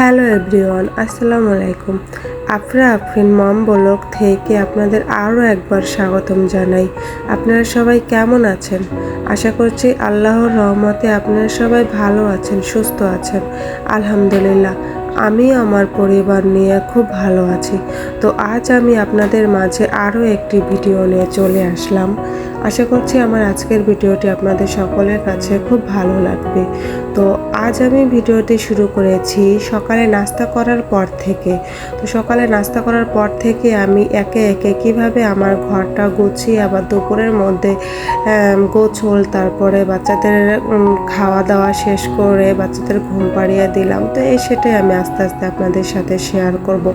Hello everyone, আসসালামু আলাইকুম। আফরা আফরিন মম বলক থেকে আপনাদের আরও একবার স্বাগতম জানাই। আপনারা সবাই কেমন আছেন? আশা করছি আল্লাহর রহমতে আপনারা সবাই ভালো আছেন, সুস্থ আছেন। আলহামদুলিল্লাহ আমি আমার পরিবার নিয়ে খুব ভালো আছি। তো আজ আমি আপনাদের মাঝে আরও একটি ভিডিও নিয়ে চলে আসলাম। আশা করছি আমার আজকের ভিডিওটি আপনাদের সকলের কাছে খুব ভালো লাগবে। তো আজ আমি ভিডিওটি শুরু করেছি সকালে নাস্তা করার পর থেকে। তো সকালে নাস্তা করার পর থেকে আমি একে একে কীভাবে আমার ঘরটা গুছিয়ে আবার দুপুরের মধ্যে গোছল, তারপরে বাচ্চাদের খাওয়া দাওয়া শেষ করে বাচ্চাদের ঘুম পাড়িয়ে দিলাম। তো এই সেটাই আমি আস্তে আস্তে আপনাদের সাথে শেয়ার করব।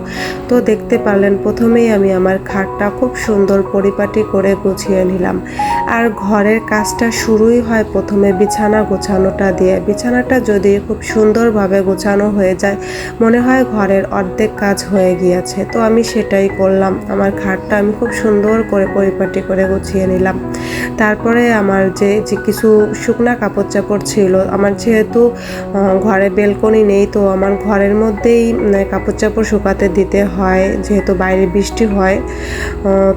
তো দেখতে পারলেন, প্রথমেই আমি আমার খাটটা খুব সুন্দর পরিপাটি করে গুছিয়ে নিলাম। আর ঘরের কাজটা শুরুই হয় প্রথমে বিছানা গোছানোটা দিয়ে। বিছানাটা যদি খুব সুন্দরভাবে গোছানো হয়ে যায়, মনে হয় ঘরের অর্ধেক কাজ হয়ে গিয়েছে। তো আমি সেটাই করলাম। আমার খাটটা আমি খুব সুন্দর করে পরিপাটি করে গুছিয়ে নিলাম। তারপরে আমার যে যে কিছু শুকনা কাপড় চাপড় ছিল, আমার যেহেতু ঘরে বেলকনি নেই, তো আমার ঘরের মধ্যেই কাপড় চাপড় শুকাতে দিতে হয়, যেহেতু বাইরে বৃষ্টি হয়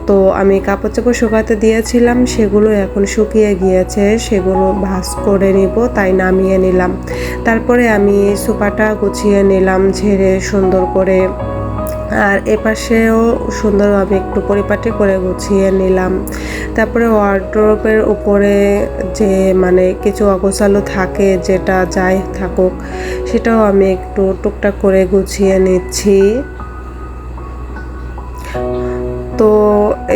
তো আমি কাপড় চাপড় শুকাতে দিয়েছিলাম, সেগুলো এখন শুকিয়ে গিয়েছে, সেগুলো ভাঁজ করে নিব, তাই নামিয়ে নিলাম। তারপরে আমি সোফাটা গুছিয়ে নিলাম, ঝেড়ে সুন্দর করে আর এপাশেও সুন্দরভাবে একটু পরিপাটি করে গুছিয়ে নিলাম। তারপরে ওয়ার্ড্রোপের উপরে যে মানে কিছু অগোছালো থাকে, যেটা যাই থাকুক, সেটাও আমি একটু টুকটাক করে গুছিয়ে নিচ্ছি। তো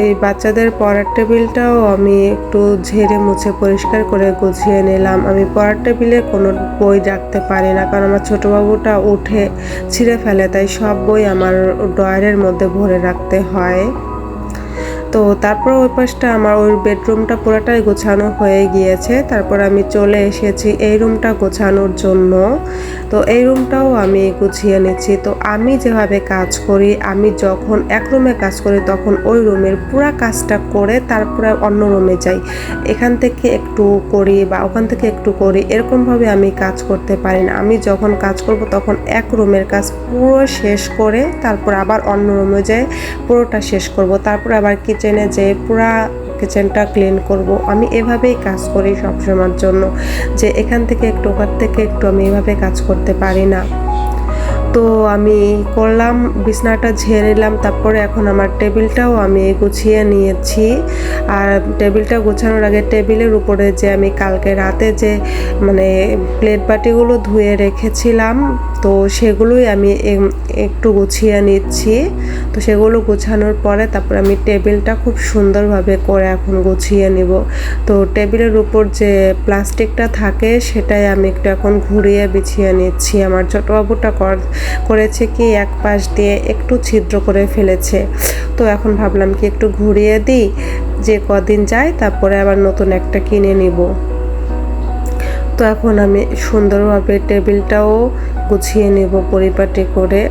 এই বাচ্চাদের পড়ার টেবিলটাও আমি একটু ঝেড়ে মুছে পরিষ্কার করে গুছিয়ে নিলাম। আমি পড়ার টেবিলে কোনো বই রাখতে পারি না, কারণ আমার ছোটো বাবুটা উঠে ছিঁড়ে ফেলে, তাই সব বই আমার ড্রয়ারের মধ্যে ভরে রাখতে হয়। তো তারপর ওই পাশটা আমার ওই বেডরুমটা পুরোটাই গোছানো হয়ে গিয়েছে। তারপর আমি চলে এসেছি এই রুমটা গোছানোর জন্য। তো এই রুমটাও আমি গুছিয়ে নিচ্ছি। তো আমি যেভাবে কাজ করি, আমি যখন এক রুমে কাজ করি, তখন ওই রুমের পুরো কাজটা করে তারপরে অন্য রুমে যাই। এখান থেকে একটু করি বা ওখান থেকে একটু করি, এরকমভাবে আমি কাজ করতে পারি না। আমি যখন কাজ করব তখন এক রুমের কাজ পুরো শেষ করে তারপর আবার অন্য রুমে যেয়ে পুরোটা শেষ করব। তারপর আবার কিচেনে যেয়ে পুরা কিচেনটা ক্লিন করব। আমি এভাবেই কাজ করি সবসময়ের জন্য, যে এখান থেকে একটু ওখান থেকে একটু আমি এভাবে কাজ করতে পারি না। তো আমি করলাম, বিছনাটা ঝেড়ে নিলাম, তারপরে এখন আমার টেবিলটাও আমি গুছিয়ে নিয়েছি। আর টেবিলটা গোছানোর আগে টেবিলের উপরে যে আমি কালকে রাতে যে মানে প্লেট বাটিগুলো ধুয়ে রেখেছিলাম, তো সেগুলোই আমি একটু গুছিয়ে নিচ্ছি। তো সেগুলো গোছানোর পরে তারপর আমি টেবিলটা খুব সুন্দরভাবে করে এখন গুছিয়ে নিব। তো টেবিলের উপর যে প্লাস্টিকটা থাকে, সেটাই আমি একটু এখন ঘুরিয়ে বিছিয়ে নিচ্ছি। আমার ছোট বাবুটা কর- করেছে কি, এক পাশ দিয়ে একটু ছিদ্র করে ফেলেছে। তো এখন ভাবলাম কি একটু ঘুরিয়ে দিই, যে কদিন যায় তারপরে আবার নতুন একটা কিনে নিব। তো এখন আমি সুন্দরভাবে টেবিলটাও গুছিয়ে নেব পরিপাটি করে।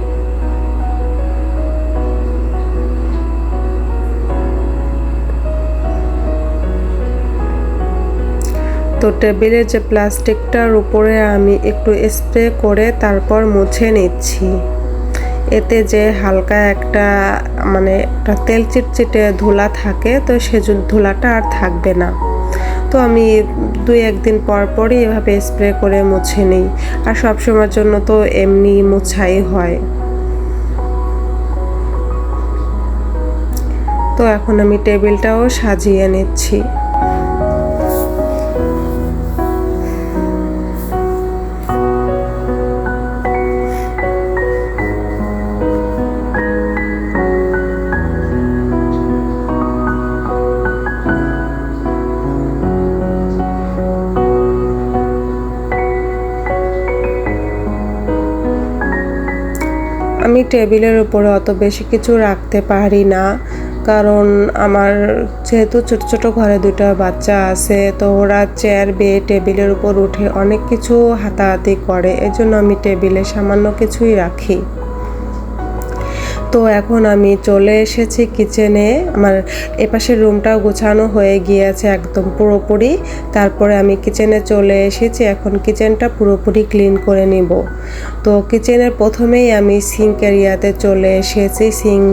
টেবিলের যে প্লাস্টিকটার উপরে আমি একটু স্প্রে করে তারপর মুছে নিচ্ছি। এতে যে হালকা একটা মানে একটা তেল চিটচিটে ধুলা থাকে, তো সে ধুলাটা আর থাকবে না। তো আমি দুই একদিন পর পরই এভাবে স্প্রে করে মুছে নিই। আর সবসময়ের জন্য তো এমনি মুছাই হয়। তো এখন আমি টেবিলটাও সাজিয়ে নিচ্ছি। আমি টেবিলের উপরে অত বেশি কিছু রাখতে পারি না, কারণ আমার যেহেতু ছোট ছোট ঘরে দুটো বাচ্চা আছে, তো ওরা চেয়ার বেয়ে টেবিলের উপর উঠে অনেক কিছু হাতাহাতি করে, এজন্য আমি টেবিলে সামান্য কিছুই রাখি। তো এখন আমি চলে এসেছি কিচেনে। আমার এপাশের রুমটাও গোছানো হয়ে গিয়েছে একদম পুরোপুরি। তারপরে আমি কিচেনে চলে এসেছি, এখন কিচেনটা পুরোপুরি ক্লিন করে নিব। তো কিচেনের প্রথমেই আমি সিঙ্ক এরিয়াতে চলে এসেছি, সিঙ্ক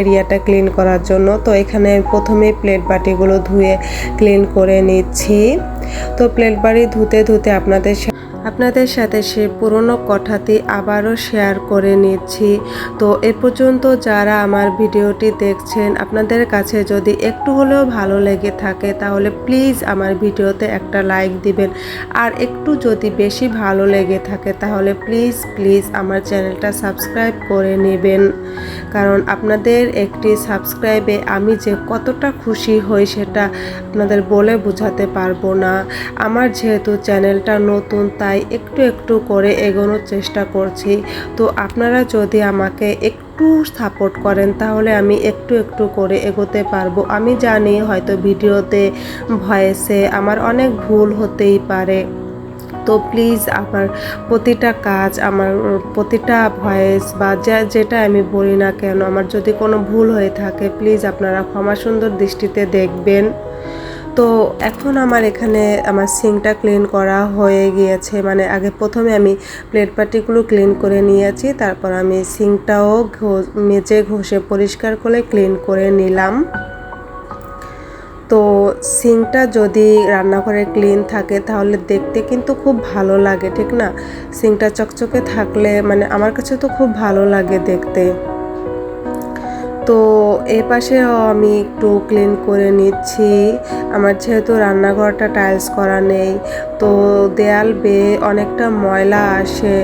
এরিয়াটা ক্লিন করার জন্য। তো এখানে প্রথমেই প্লেট বাটিগুলো ধুয়ে ক্লিন করে নিচ্ছি। তো প্লেট বাড়ি ধুতে ধুতে আপনাদের আপনাদের সাথে সে পুরনো কথাটি আবারও শেয়ার করে নিচ্ছি। তো এ পর্যন্ত যারা আমার ভিডিওটি দেখছেন, আপনাদের কাছে যদি একটু হলেও ভালো লেগে থাকে, তাহলে প্লিজ আমার ভিডিওতে একটা লাইক দিবেন। আর একটু যদি বেশি ভালো লেগে থাকে, তাহলে প্লিজ প্লিজ আমার চ্যানেলটা সাবস্ক্রাইব করে নেবেন। কারণ আপনাদের একটি সাবস্ক্রাইবে আমি যে কতটা খুশি হই, সেটা আপনাদের বলে বোঝাতে পারব না। আমার যেহেতু চ্যানেলটা নতুন, তাই একটু একটু করে এগোনোর চেষ্টা করছি। তো আপনারা যদি আমাকে একটু সাপোর্ট করেন, তাহলে আমি একটু একটু করে এগোতে পারব। আমি জানি হয়তো ভিডিওতে ভয়েসে আমার অনেক ভুল হতেই পারে। তো প্লিজ আমার প্রতিটা কাজ, আমার প্রতিটা ভয়েস বা যা, যেটা আমি বলি না কেন, আমার যদি কোনো ভুল হয়ে থাকে প্লিজ আপনারা ক্ষমা সুন্দর দৃষ্টিতে দেখবেন। তো এখন আমার এখানে আমার সিঙ্কটা ক্লিন করা হয়ে গিয়েছে। মানে আগে প্রথমে আমি প্লেট পাটিগুলো ক্লিন করে নিয়েছি, তারপর আমি সিঙ্কটাও মেজে ঘষে পরিষ্কার করে ক্লিন করে নিলাম। তো সিঙ্কটা যদি রান্নাঘরে ক্লিন থাকে, তাহলে দেখতে কিন্তু খুব ভালো লাগে, ঠিক না? সিঙ্কটা চকচকে থাকলে মানে আমার কাছে তো খুব ভালো লাগে দেখতে। তো এ পাশেও আমি একটু ক্লিন করে নিচ্ছি। আমার যেহেতু রান্নাঘরটা টাইলস করা নেই, তো দেয়াল বেয়ে অনেকটা ময়লা আসে।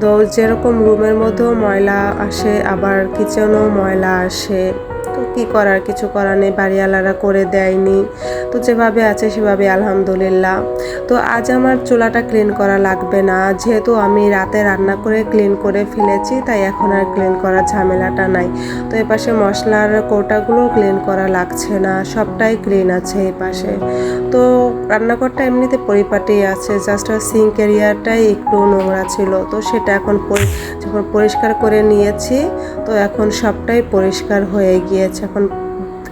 তো যেরকম রুমের মধ্যেও ময়লা আসে, আবার কিচেনও ময়লা আসে। তো কী করার? কিছু করার নেই, বাড়িওয়ালারা করে দেয়নি। তো যেভাবে আছে সেভাবে, আলহামদুলিল্লাহ। তো আজ আমার চুলাটা ক্লিন করা লাগবে না। যেহেতু আমি রাতে রান্না করে ক্লিন করে ফেলেছি, তাই এখন আর ক্লিন করার ঝামেলাটা নাই। তো এপাশে মশলার কৌটাগুলো ক্লিন করা লাগছে না। সবটাই ক্লিন আছে এই পাশে তো রান্নাঘরটা এমনিতে পরিপাটি আছে জাস্ট সিঙ্ক এরিয়াটাই একটু নোংরা ছিল। তো সেটা এখন যখন পরিষ্কার করে নিয়েছি, তো এখন সবটাই পরিষ্কার হয়ে গিয়েছে। এখন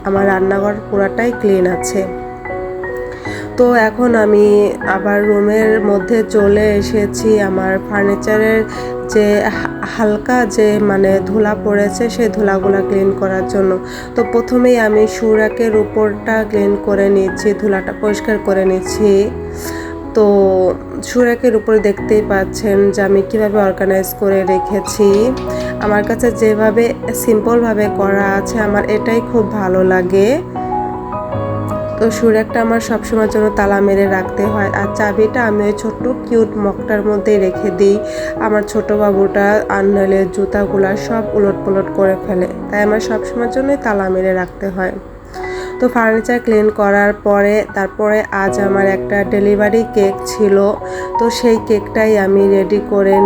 আমার রান্নাঘর পুরাটাই ক্লিন আছে। তো এখন আমি আবার রুমের মধ্যে চলে এসেছি। আমার ফার্নিচারের যে হালকা যে মানে ধুলা পড়েছে, সেই ধুলাগুলা ক্লিন করার জন্য। তো প্রথমেই আমি সুরাকের উপরটা ক্লিন করে নিচ্ছি, ধুলাটা পরিষ্কার করে নিচ্ছি। তো সুরাকের উপরে দেখতেই পাচ্ছেন যে আমি কীভাবে অর্গানাইজ করে রেখেছি। আমার কাছে যেভাবে সিম্পলভাবে করা আছে, আমার এটাই খুব ভালো লাগে। তো সুর একটা আমার সবসময়ের জন্য তালা মেরে রাখতে হয়। আর চাবিটা আমি ওই ছোট্ট কিউট মকটার মধ্যে রেখে দিই। আমার ছোট বাবুটা আনলে জুতাগুলা সব উলট পুলট করে ফেলে। তাই আমার সবসময়ের জন্যই তালা মেরে রাখতে হয়। তো ফার্নিচার ক্লিন করার পরে তারপরে আজ আমার একটা ডেলিভারি কেক ছিল। তো সেই কেকটাই আমি রেডি করে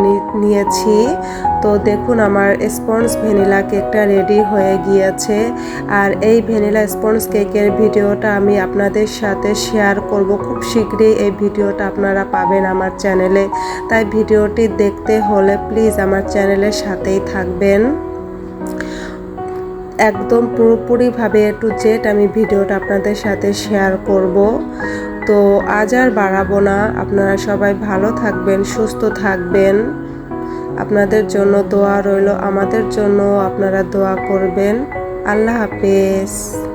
নিয়েছি। তো দেখুন আমার স্পঞ্জ ভ্যানিলা কেকটা রেডি হয়ে গিয়েছে। আর এই ভ্যানিলা স্পঞ্জ কেকের ভিডিওটা আমি আপনাদের সাথে শেয়ার করব। খুব শীঘ্রই এই ভিডিওটা আপনারা পাবেন আমার চ্যানেলে তাই ভিডিওটি দেখতে হলে প্লিজ আমার চ্যানেলের সাথেই থাকবেন। একদম পুরোপুরিভাবে টু জেড আমি ভিডিওটা আপনাদের সাথে শেয়ার করব। তো আজ আর বাড়াবো না। আপনারা সবাই ভালো থাকবেন, সুস্থ থাকবেন। আপনাদের জন্য দোয়া রইল, আমাদের জন্য আপনারা দোয়া করবেন। আল্লাহ হাফেজ।